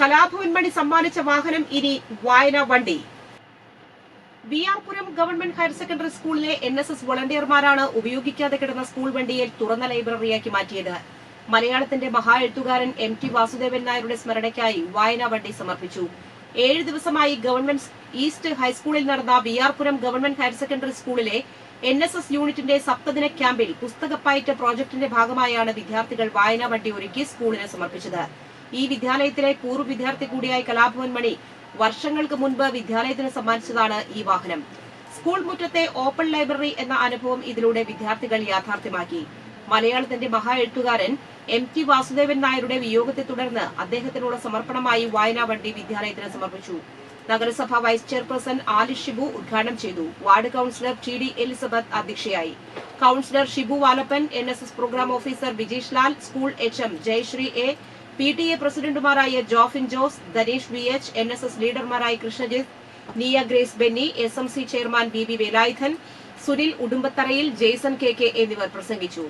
കലാഭവൻ മണി സമ്മാനിച്ച വാഹനം ഇനി വായന വണ്ടി. ബി ഗവൺമെന്റ് ഹയർ സെക്കൻഡറി സ്കൂളിലെ എൻ എസ് എസ് വോളണ്ടിയർമാരാണ് ഉപയോഗിക്കാതെ കിടന്ന സ്കൂൾ വണ്ടിയെ തുറന്ന ലൈബ്രറിയാക്കി മാറ്റിയത്. മലയാളത്തിന്റെ മഹാ എഴുത്തുകാരൻ എം ടി വാസുദേവൻ നായരുടെ സ്മരണയ്ക്കായി വായനാ വണ്ടി സമർപ്പിച്ചു. ഏഴ് ദിവസമായി ഗവൺമെന്റ് ഈസ്റ്റ് ഹൈസ്കൂളിൽ നടന്ന ബി ഗവൺമെന്റ് ഹയർ സെക്കൻഡറി സ്കൂളിലെ എൻ എസ് എസ് യൂണിറ്റിന്റെ സപ്തദിന ക്യാമ്പിൽ പുസ്തകപ്പയറ്റ് പ്രോജക്ടിന്റെ ഭാഗമായാണ് വിദ്യാർത്ഥികൾ വായനാ വണ്ടി ഒരുക്കി സ്കൂളിന് സമർപ്പിച്ചത്. ഈ വിദ്യാലയത്തിലെ പൂർവ വിദ്യാർത്ഥി കൂടിയായ കലാഭവൻ മണി വർഷങ്ങൾക്ക് മുൻപ് വിദ്യാലയത്തിന് സമ്മാനിച്ചതാണ് ഈ വാഹനം. സ്കൂൾ മുറ്റത്തെ ഓപ്പൺ ലൈബ്രറി എന്ന അനുഭവം ഇതിലൂടെ വിദ്യാർത്ഥികൾ യാഥാർത്ഥ്യമാക്കി. മലയാളത്തിന്റെ മഹാ എഴുത്തുകാരൻ എം ടി വാസുദേവൻ നായരുടെ വിയോഗത്തെ തുടർന്ന് അദ്ദേഹത്തിനുള്ള സമർപ്പണമായി വായനാ വണ്ടി വിദ്യാലയത്തിന് സമർപ്പിച്ചു. നഗരസഭ വൈസ് ചെയർപേഴ്സൺ ആലിഷ് ഷിബു ഉദ്ഘാടനം ചെയ്തു. Ward councillor T D Elizabeth അധ്യക്ഷയായി. Councillor Shibu Valappan N programme officer Bijesh Lal school H M Jayashree A P T A പ്രസിഡന്റുമാരായ Jofin Jose Dhanesh V H N S S ലീഡർമാരായ Krishnajith Niya Grace Benny S M C chairman B B Velayudhan Sunil Udumbatharayil Jaison K K എന്നിവർ പ്രസംഗിച്ചു.